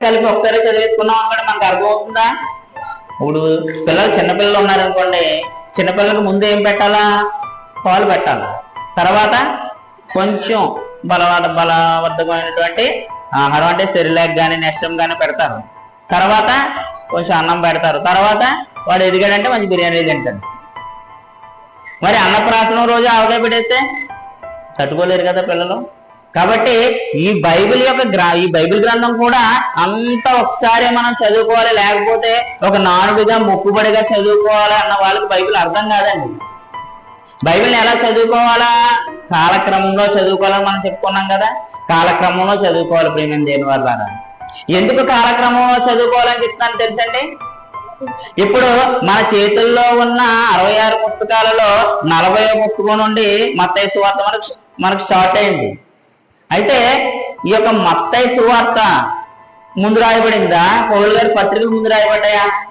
కలిపి ఒకసారి చదివేసుకున్నాం అనుకోండి మనకు అర్థమవుతుందా? ఇప్పుడు పిల్లలు చిన్నపిల్లలు ఉన్నారనుకోండి చిన్నపిల్లలకు ముందు ఏం పెట్టాలా? పాలు పెట్టాలి. తర్వాత కొంచెం బలవాద బలవర్ధకమైనటువంటి ఆహారం అంటే సెరిలాక్ కానీ నెస్టమ్ కానీ పెడతారు. తర్వాత కొంచెం అన్నం పెడతారు. తర్వాత వాడు ఎదిగాడంటే మంచి బిర్యానీ తింటాడు. మరి అన్నప్రాసనం రోజు ఆవకాయ పెడేస్తే తట్టుకోలేరు కదా పిల్లలు? కాబట్టి ఈ బైబిల్ యొక్క గ్రా ఈ బైబిల్ గ్రంథం కూడా అంత ఒకసారి మనం చదువుకోవాలి లేకపోతే ఒక నానుడిగా మొక్కుబడిగా చదువుకోవాలి అన్న వాళ్ళకి బైబిల్ అర్థం కాదండి. బైబిల్ని ఎలా చదువుకోవాలా? కాలక్రమంలో చదువుకోవాలని మనం చెప్పుకున్నాం కదా. కాలక్రమంలో చదువుకోవాలి ప్రేమ దేని వల్ల ఎందుకు కాలక్రమంలో చదువుకోవాలని చెప్తున్నాను తెలుసండి? ఇప్పుడు మన చేతుల్లో ఉన్న అరవై ఆరు పుస్తకాలలో నలభై పుస్తకం నుండి మత మనకు మనకు స్టార్ట్ అయింది. అయితే ఈ యొక్క మత్తై సువార్త ముందు రాయబడిందా? పౌరులు గారి పత్రికలు ముందు రాయబడ్డాయా?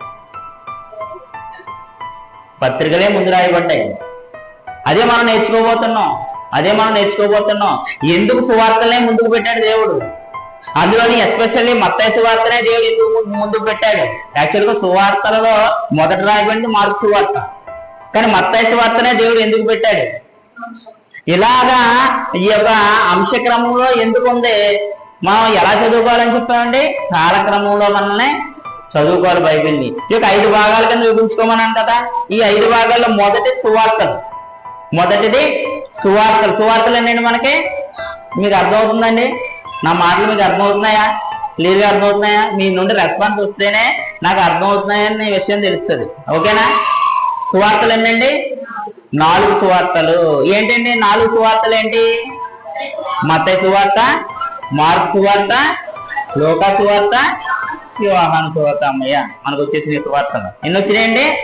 పత్రికలే ముందు రాయబడ్డాయి. అదే మనం నేర్చుకోబోతున్నాం. అదే మనం నేర్చుకోబోతున్నాం. ఎందుకు సువార్తలే ముందుకు పెట్టాడు దేవుడు? అందులోని ఎస్పెషల్లీ మత్తయి సువార్తనే దేవుడు ఎందుకు ముందుకు పెట్టాడు? యాక్చువల్గా సువార్తలలో మొదట రాయబడింది మార్పు సువార్త. కానీ మత్తయి సువార్తనే దేవుడు ఎందుకు పెట్టాడు? ఇలాగా ఈ యొక్క అంశక్రమంలో ఎందుకు ఉంది? మనం ఎలా చదువుకోవాలని చెప్పామండి? కాలక్రమంలో మనల్ని చదువుకోవాలి బైబిల్ని. ఈ యొక్క ఐదు భాగాల కింద చూపించుకోమన్నాను కదా. ఈ ఐదు భాగాల్లో మొదటి సువార్తలు. మొదటిది సువార్తలు. సువార్తలు ఏంటండి మనకి? మీకు అర్థమవుతుందండి? నా మాటలు మీకు అర్థమవుతున్నాయా? క్లియర్గా అర్థమవుతున్నాయా? మీ నుండి రెస్పాన్స్ వస్తేనే నాకు అర్థమవుతున్నాయని విషయం తెలుస్తుంది. ఓకేనా? సువార్తలు ఏంటండి నాలుగు సువార్తలు. ఏంటండి నాలుగు సువార్తలు ఏంటి మత సువార్త మార్క్ సువార్త లోక సువార్త వివాహాన సువార్త అమ్మయ్య. మనకు వచ్చేసిన సువార్తలు. ఎన్ని వచ్చినాయండి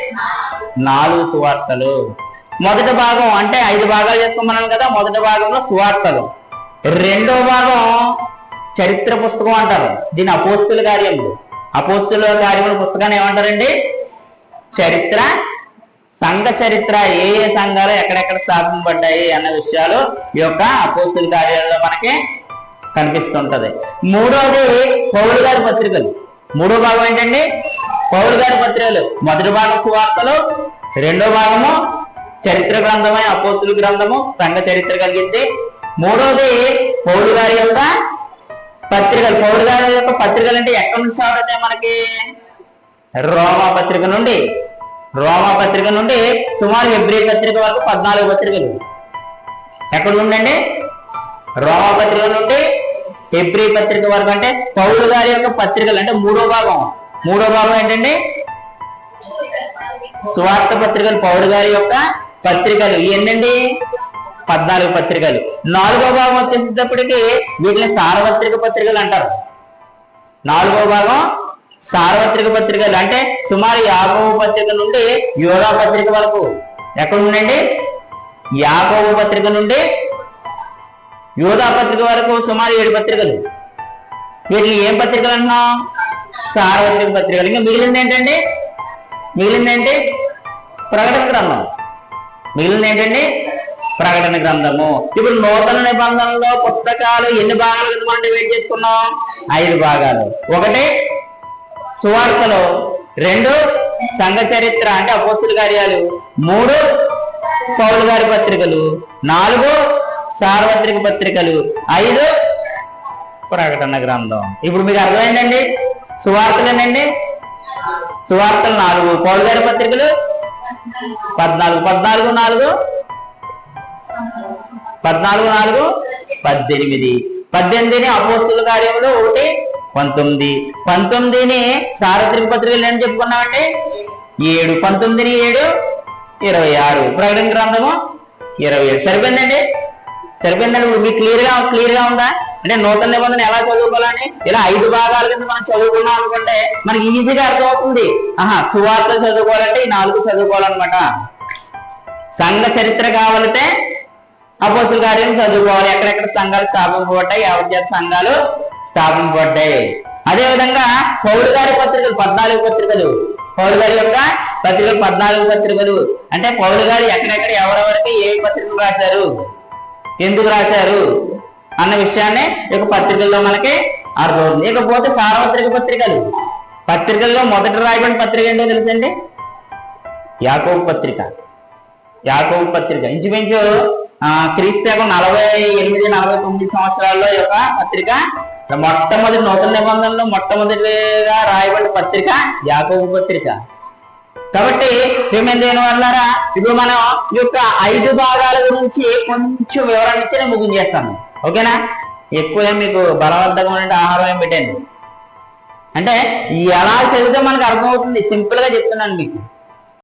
నాలుగు సువార్తలు. మొదటి భాగం అంటే ఐదు భాగాలు చేసుకోమన్నాను కదా మొదటి భాగంలో సువార్తలు. రెండో భాగం చరిత్ర పుస్తకం అంటారు. దీని అపోస్తుల కార్యములు. అపోస్తుల కార్యముల పుస్తకాన్ని ఏమంటారండి? చరిత్ర సంఘ చరిత్ర ఏ ఏ సంఘాలు ఎక్కడెక్కడ స్థాపించబడ్డాయి అన్న విషయాలు ఈ యొక్క అపోస్తుల కార్యాలలో మనకి కనిపిస్తుంటది. మూడవది పౌరు గారి పత్రికలు. మూడో భాగం ఏంటండి? పౌరు గారి పత్రికలు. మొదటి భాగం సువార్తలు రెండో భాగము చరిత్ర గ్రంథమే అపోస్తుల గ్రంథము సంఘ చరిత్ర కలిగింది. మూడోది పౌరు గారి యొక్క పత్రికలు. పౌరు గారి యొక్క పత్రికలు అంటే ఎక్కడి నుంచి స్టార్ట్ అవుతాయి మనకి? రోమా పత్రిక నుండి. రోమా పత్రిక నుండి సుమారు ఫిబ్రవరి పత్రిక వరకు పద్నాలుగు పత్రికలు. ఎక్కడ ఉండండి రోమా పత్రిక నుండి ఫిబ్రవరి పత్రిక వరకు అంటే పౌరు గారి యొక్క పత్రికలు అంటే మూడో భాగం. మూడో భాగం ఏంటండి? స్వార్థ పత్రికలు పౌరు గారి యొక్క పత్రికలు. ఏంటండి పద్నాలుగు పత్రికలు. నాలుగో భాగం వచ్చేసేటప్పటికి వీటిని సార్వత్రిక పత్రికలు అంటారు. నాలుగో భాగం సార్వత్రిక పత్రికలు అంటే సుమారు యాభవ పత్రిక నుండి యోగా పత్రిక వరకు. ఎక్కడ ఉండండి యాభవ పత్రిక నుండి యోగా పత్రిక వరకు సుమారు ఏడు పత్రికలు. వీటిని ఏం పత్రికలు అంటున్నాం? సార్వత్రిక పత్రికలు. ఇంకా మిగిలింది ఏంటండి? మిగిలింది ఏంటి? ప్రకటన గ్రంథం. మిగిలింది ఏంటండి? ప్రకటన గ్రంథము. ఇప్పుడు నూతన నిబంధనలో పుస్తకాలు ఎన్ని భాగాలు మనం డివైడ్ చేసుకున్నాం? ఐదు భాగాలు. ఒకటి సువార్తలు రెండు సంఘ చరిత్ర అంటే అపోస్తుల కార్యాలు. మూడు పౌలు గారి పత్రికలు. నాలుగు సార్వత్రిక పత్రికలు. ఐదు ప్రకటన గ్రంథం. ఇప్పుడు మీకు అర్థమైందండి? సువార్తలు ఏంటండి సువార్తలు నాలుగు పౌలు గారి పత్రికలు. పద్నాలుగు పద్నాలుగు నాలుగు. పద్నాలుగు నాలుగు. పద్దెనిమిది. పద్దెనిమిదిని అపోస్తుల కార్యంలో ఒకటి పంతొమ్మిది. పంతొమ్మిదిని సార్వత్రిక పత్రికలు ఏం చెప్పుకున్నామండి? ఏడు. పంతొమ్మిదిని ఏడు ఇరవై ఆరు. ప్రకటన గ్రంథము ఇరవై ఏడు. సరిపోయిందండి? సరిపోయిందండి. ఇప్పుడు మీకు క్లియర్గా క్లియర్గా ఉందా? అంటే నూతన నిబంధన ఎలా చదువుకోవాలని? ఇలా ఐదు భాగాల కింద మనం చదువుకున్నాం అనుకుంటే మనకి ఈజీగా అర్థమవుతుంది. ఆహా సువార్త చదువుకోవాలంటే ఈ నాలుగు చదువుకోవాలన్నమాట. సంఘ చరిత్ర కావాలంటే అపోసుల కార్యం చదువుకోవాలి. ఎక్కడెక్కడ సంఘాలు స్థాపింపబడ్డాయి ఎవరి చేత సంఘాలు స్థాపింపబడ్డాయి అదే విధంగా పౌరు గారి పత్రికలు పద్నాలుగు పత్రికలు. పౌరు గారి యొక్క పత్రికలు పద్నాలుగు పత్రికలు. అంటే పౌరు గారు ఎక్కడెక్కడ ఎవరెవరికి ఏ పత్రికలు రాశారు? ఎందుకు రాశారు? అన్న విషయాన్ని ఈ యొక్క పత్రికల్లో మనకి అర్థమవుతుంది. ఇకపోతే సార్వత్రిక పత్రికలు. పత్రికల్లో మొదటి రాయబడిన పత్రిక ఏంటో తెలుసండి? యాకోబు పత్రిక. యాకోబు పత్రిక. ఇంచుమించు క్రీస్తు నలభై ఎనిమిది నలభై తొమ్మిది సంవత్సరాల్లో యొక్క పత్రిక మొట్టమొదటి నూతన నిబంధనలో మొట్టమొదటిగా రాయబడిన పత్రిక యాకోబు పత్రిక. కాబట్టి ప్రేమ దేని వల్లారా ఇప్పుడు మనం ఈ యొక్క ఐదు భాగాల గురించి కొంచెం వివరణ ఇచ్చి నేను ముగించేస్తాను ఓకేనా? ఎక్కువ ఏం మీకు బలవంతకమైన ఆహారం ఏం పెట్టండి? అంటే ఎలా చదివితే మనకు అర్థమవుతుంది? సింపుల్గా చెప్తున్నాను మీకు.